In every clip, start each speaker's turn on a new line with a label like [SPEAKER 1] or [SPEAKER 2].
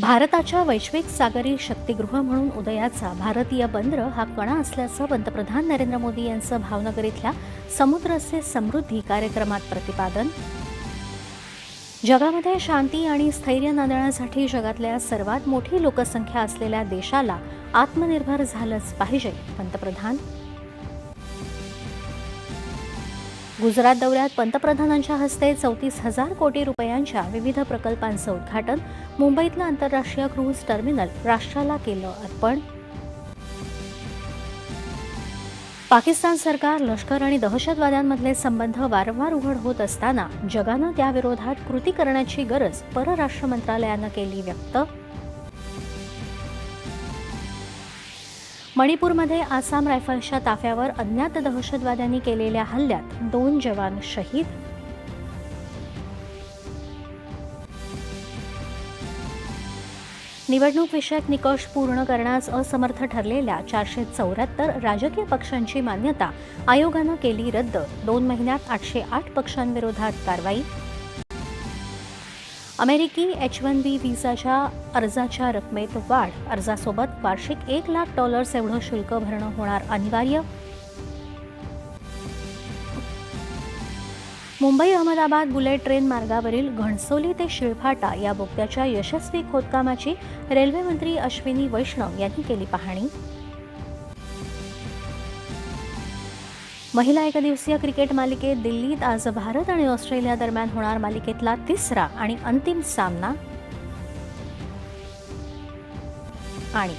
[SPEAKER 1] भारताच्या वैश्विक सागरी शक्तिगृह म्हणून उदयाचा भारतीय बंदर हा कणा असल्याचं पंतप्रधान नरेंद्र मोदी यांचं भावनगर इथल्या समुद्रस्य समृद्धी कार्यक्रमात प्रतिपादन. जगामध्ये शांती आणि स्थैर्य नांदण्यासाठी जगातल्या सर्वात मोठी लोकसंख्या असलेल्या देशाला आत्मनिर्भर झालंच पाहिजे पंतप्रधान गुजरात दौऱ्यात पंतप्रधानांच्या हस्ते चौतीस हजार कोटी रुपयांच्या विविध प्रकल्पांचं उद्घाटन मुंबईतलं आंतरराष्ट्रीय क्रूज टर्मिनल राष्ट्राला केलं अर्पण. पाकिस्तान सरकार लष्कर आणि दहशतवाद्यांमधले संबंध वारंवार उघड होत असताना जगानं त्याविरोधात कृती करण्याची गरज परराष्ट्र मंत्रालयानं केली व्यक्त. मणिपूरमध्ये आसाम रायफल्सच्या ताफ्यावर अज्ञात दहशतवाद्यांनी केलेल्या हल्ल्यात दोन जवान शहीद. निवडणूक विषयक निकष पूर्ण करण्यास असमर्थ ठरलेल्या चारशे चौऱ्याहत्तर राजकीय पक्षांची मान्यता आयोगानं केली रद्द. दोन महिन्यात आठशे आठ पक्षांविरोधात कारवाई. अमेरिकी एच वन बी व्हिसाच्या अर्जाच्या रकमेत वाढ. अर्जासोबत वार्षिक एक लाख डॉलर्स एवढं शुल्क भरणं होणार अनिवार्य. मुंबई अहमदाबाद बुलेट ट्रेन मार्गावरील घणसोली ते शिळफाटा या बोगद्याच्या यशस्वी खोदकामाची रेल्वेमंत्री अश्विनी वैष्णव यांनी केली पाहणी. महिला एकदिवसीय क्रिकेट मालिकेत दिल्लीत आज भारत आणि ऑस्ट्रेलिया दरम्यान होणार मालिकेतला तिसरा आणि अंतिम सामना. आणि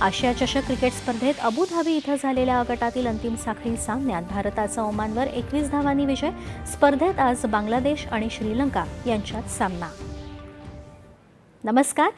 [SPEAKER 1] आशिया चषक क्रिकेट स्पर्धेत अबुधाबी इथं झालेल्या गटातील अंतिम साखळी सामन्यात भारताचा ओमानवर एकवीस धावांनी विजय स्पर्धेत आज बांगलादेश आणि श्रीलंका यांच्यात सामना. नमस्कार